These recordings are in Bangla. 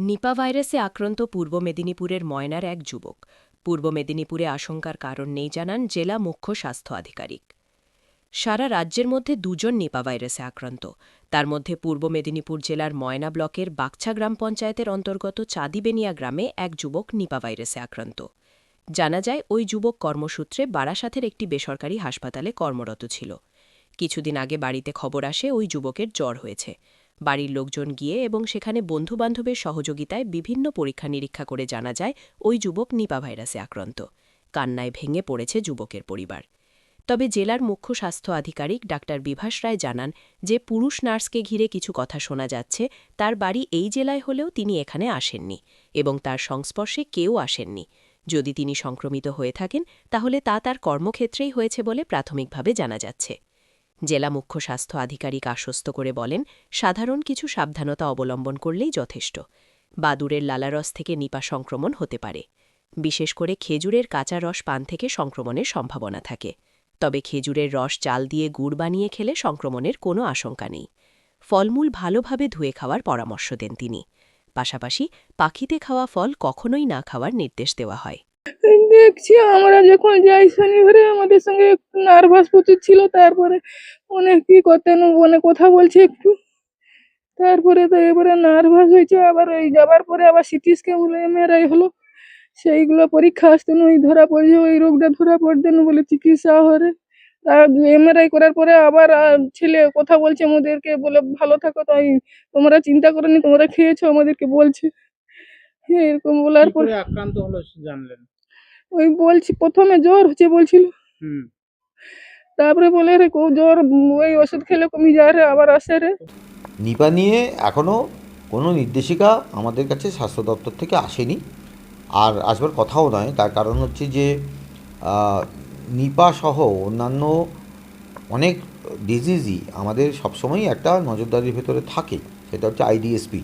নিপা ভাইরাসে আক্রান্ত পূর্ব মেদিনীপুরের ময়নার এক যুবক। পূর্ব মেদিনীপুরে আশঙ্কার কারণ নেই জানান জেলা মুখ্য স্বাস্থ্য আধিকারিক। সারা রাজ্যের মধ্যে দুজন নিপা ভাইরাসে আক্রান্ত। তার মধ্যে পূর্ব মেদিনীপুর জেলার ময়না ব্লকের বাগছা গ্রাম পঞ্চায়েতের অন্তর্গত চাঁদিবেনিয়া গ্রামে এক যুবক নিপা ভাইরাসে আক্রান্ত। জানা যায়, ওই যুবক কর্মসূত্রে বারাসাতের একটি বেসরকারি হাসপাতালে কর্মরত ছিল। কিছুদিন আগে বাড়িতে খবর আসে ওই যুবকের জ্বর হয়েছে। বাড়ির লোকজন গিয়ে এবং সেখানে বন্ধুবান্ধবের সহযোগিতায় বিভিন্ন পরীক্ষা নিরীক্ষা করে জানা যায়, ওই যুবক নিপা ভাইরাসে আক্রান্ত। কান্নায় ভেঙে পড়েছে যুবকের পরিবার। তবে জেলার মুখ্য স্বাস্থ্য আধিকারিক ডাক্তার বিভাস রায় জানান যে, পুরুষ নার্সকে ঘিরে কিছু কথা শোনা যাচ্ছে, তার বাড়ি এই জেলায় হলেও তিনি এখানে আসেননি এবং তার সংস্পর্শে কেউ আসেননি। যদি তিনি সংক্রমিত হয়ে থাকেন, তাহলে তা তার কর্মক্ষেত্রেই হয়েছে বলে প্রাথমিকভাবে জানা যাচ্ছে। জেলা মুখ্য স্বাস্থ্য আধিকারিক আশ্বস্ত করে বলেন, সাধারণ কিছু সাবধানতা অবলম্বন করলেই যথেষ্ট। বাদুরের লালারস থেকে নিপা সংক্রমণ হতে পারে। বিশেষ করে খেজুরের কাঁচা রস পান থেকে সংক্রমণের সম্ভাবনা থাকে। তবে খেজুরের রস চাল দিয়ে গুড় বানিয়ে খেলে সংক্রমণের কোনো আশঙ্কা নেই। ফলমূল ভালোভাবে ধুয়ে খাওয়ার পরামর্শ দেন তিনি। পাশাপাশি পাখিতে খাওয়া ফল কখনোই না খাওয়ার নির্দেশ দেওয়া হয়। দেখছি আমরা যখন যাই শনিবারে আমাদের সঙ্গে একটু নার্ভাস প্রচুর ছিল। তারপরে অনেক কি করতেন মানে কথা বলছে একটু। তারপরে তো এবারে নার্ভাস হয়েছে। আবার ওই যাবার পরে আবার সিটি স্ক্যান এমআরআই হলো। সেইগুলো পরীক্ষা আসতেন ওই ধরা পড়ছে ওই রোগটা ধরা পড়তেন বলে চিকিৎসা হরে তার এমআরআই করার পরে আবার ছেলে কথা বলছে আমাদেরকে বলে ভালো থাকো তাই তোমরা চিন্তা করনি তোমরা খেয়েছো আমাদেরকে বলছে। এরকম বলার পর আক্রান্ত হলো জানলেন? ওই বলছি প্রথমে জ্বর হচ্ছে বলছিল। হুম। তারপরে বলে রে জ্বর ওই ওষুধ খেলে কমে যায় রে আবার আসে রে। নিপা নিয়ে এখনও কোনো নির্দেশিকা আমাদের কাছে স্বাস্থ্য দপ্তর থেকে আসেনি। আর আসবার কথাও নয় তার কারণ হচ্ছে যে নিপা সহ অন্যান্য অনেক ডিজিজই আমাদের সবসময়ই একটা নজরদারির ভেতরে থাকে। সেটা হচ্ছে আইডিএসপি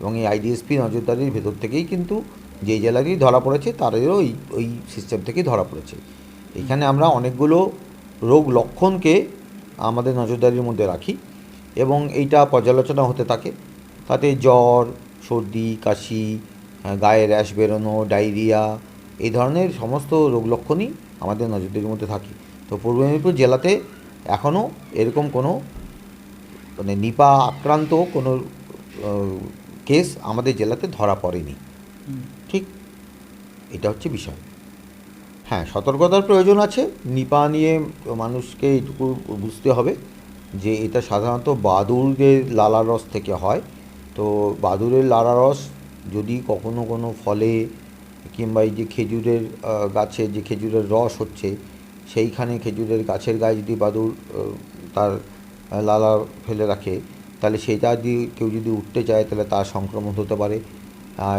এবং এই আইডিএসপি নজরদারির ভেতর থেকেই কিন্তু যেই জেলারই ধরা পড়েছে, তাদেরও ওই ওই সিস্টেম থেকেই ধরা পড়েছে। এখানে আমরা অনেকগুলো রোগ লক্ষণকে আমাদের নজরদারির মধ্যে রাখি এবং এইটা পর্যালোচনা হতে থাকে। তাতে জ্বর, সর্দি, কাশি গায়ে র্যাশ বেরোনো, ডায়রিয়া এই ধরনের সমস্ত রোগ লক্ষণই আমাদের নজরদারির মধ্যে থাকে। তো পূর্ব মেদিনীপুর জেলাতে এখনও এরকম কোনো মানে নিপা আক্রান্ত কোনো কেস আমাদের জেলাতে ধরা পড়েনি। ঠিক? এটা হচ্ছে বিষয়। হ্যাঁ সতর্কতার প্রয়োজন আছে। নিপা নিয়ে মানুষকে এইটুকু বুঝতে হবে যে এটা সাধারণত বাদুড়ের লালারস থেকে হয়। তো বাদুড়ের লালারস যদি কখনো কোনো ফলে কিংবা এই যে খেজুরের গাছে যে খেজুরের রস হচ্ছে সেইখানে খেজুরের গাছের গায়ে যদি আহ, তার লালা ফেলে রাখে তাহলে সেটা যদি কেউ যদি উঠতে চায় তাহলে তার সংক্রমণ হতে পারে।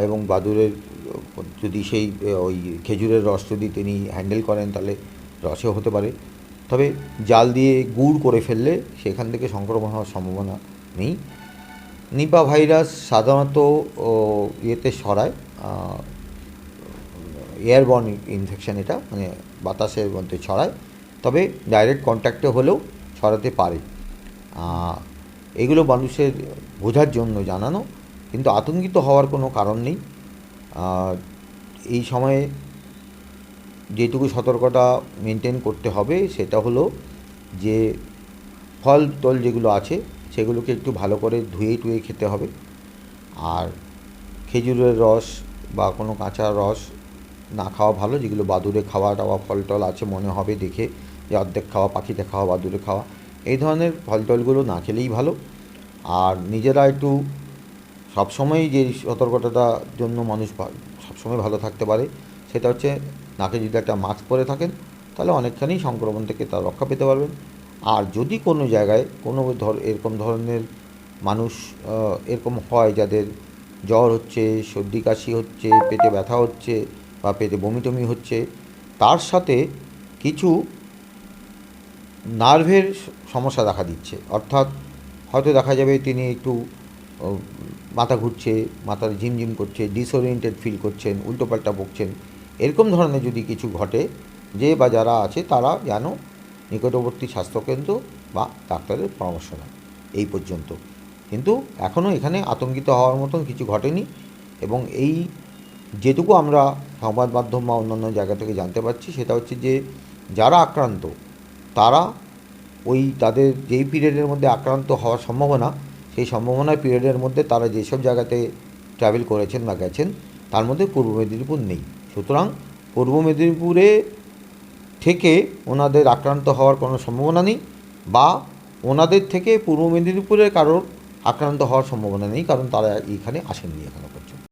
এবং বাদুড়ের আহ, যদি সেই ওই খেজুরের রস যদি তিনি হ্যান্ডেল করেন তাহলে রসেও হতে পারে। তবে জাল দিয়ে গুড় করে ফেললে সেখান থেকে সংক্রমণ হওয়ার সম্ভাবনা নেই। নিপা ভাইরাস সাধারণত ইয়েতে ছড়ায় এয়ারবর্ন ইনফেকশান এটা মানে বাতাসের মধ্যে ছড়ায়। তবে ডাইরেক্ট কন্ট্যাক্টে হলেও ছড়াতে পারে। এগুলো মানুষের বোঝার জন্য জানানো। কিন্তু আতঙ্কিত হওয়ার কোনো কারণ নেই। এই সময়ে যেটুকু সতর্কতা মেনটেন করতে হবে সেটা হলো যে ফল টল যেগুলো আছে সেগুলোকে একটু ভালো করে ধুয়ে টুয়ে খেতে হবে। আর খেজুরের রস বা কোনো কাঁচা রস না খাওয়া ভালো, যেগুলো বাদুড়ে খাওয়া টাওয়া ফল টল আছে মনে হবে দেখে যে অর্ধেক খাওয়া, পাখিতে খাওয়া, বাদুরে খাওয়া, এই ধরনের ফল টলগুলো না খেলেই ভালো। আর নিজেরা একটু সবসময় যে সতর্কতাটার জন্য মানুষ সবসময় ভালো থাকতে পারে, সেটা হচ্ছে নাকে যদি একটা মাস্ক পরে থাকেন, তাহলে অনেকখানি সংক্রমণ থেকে তার রক্ষা পেতে পারবেন। আর যদি কোনো জায়গায় কোনো ধর, এরকম ধরনের মানুষ এরকম হয় যাদের জ্বর হচ্ছে, সর্দি কাশি হচ্ছে, পেটে ব্যথা হচ্ছে বা পেটে বমি টমি হচ্ছে, তার সাথে কিছু নার্ভের সমস্যা দেখা দিচ্ছে। অর্থাৎ হয়তো দেখা যাবে তিনি একটু মাথা ঘুরছে, মাথার ঝিমঝিম করছে ডিসওরিয়েন্টেড ফিল করছেন, উল্টোপাল্টা বকছেন, এরকম ধরনের যদি কিছু ঘটে, যে বা যারা আছে তারা যেন নিকটবর্তী স্বাস্থ্যকেন্দ্র বা ডাক্তারের পরামর্শ নেয়। এই পর্যন্ত। কিন্তু এখনও এখানে আতঙ্কিত হওয়ার মতন কিছু ঘটেনি এবং এই যেটুকু আমরা সংবাদ মাধ্যম বা অন্যান্য জায়গা থেকে জানতে পারছি, সেটা হচ্ছে যে যারা আক্রান্ত, তারা ওই তাদের যেই পিরিয়ডের মধ্যে আক্রান্ত হওয়ার সম্ভাবনা সেই সম্ভাবনার পিরিয়ডের মধ্যে তারা যেসব জায়গাতে ট্রাভেল করেছেন বা গেছেন, তার মধ্যে পূর্ব মেদিনীপুর নেই। সুতরাং পূর্ব মেদিনীপুরে থেকে ওনাদের আক্রান্ত হওয়ার কোনো সম্ভাবনা নেই বা ওনাদের থেকে পূর্ব মেদিনীপুরের কারোর আক্রান্ত হওয়ার সম্ভাবনা নেই, কারণ তারা এইখানে আসেননি এখনও পর্যন্ত।